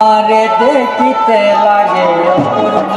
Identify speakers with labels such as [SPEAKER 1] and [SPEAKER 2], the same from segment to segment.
[SPEAKER 1] আরে দেখিতে লাগে অপূর্ব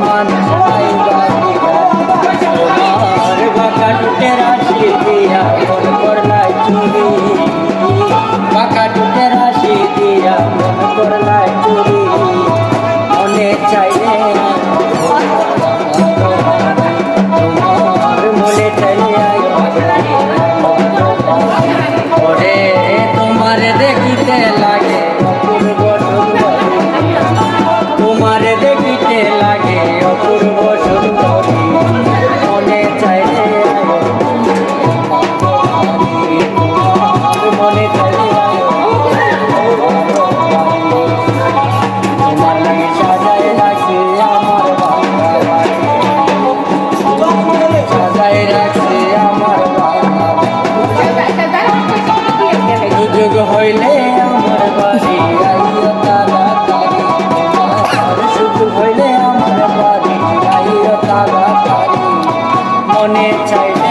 [SPEAKER 1] মান বাঁকা টুটে রাশি দিয়া মন করলাই চুরি। মনে চাই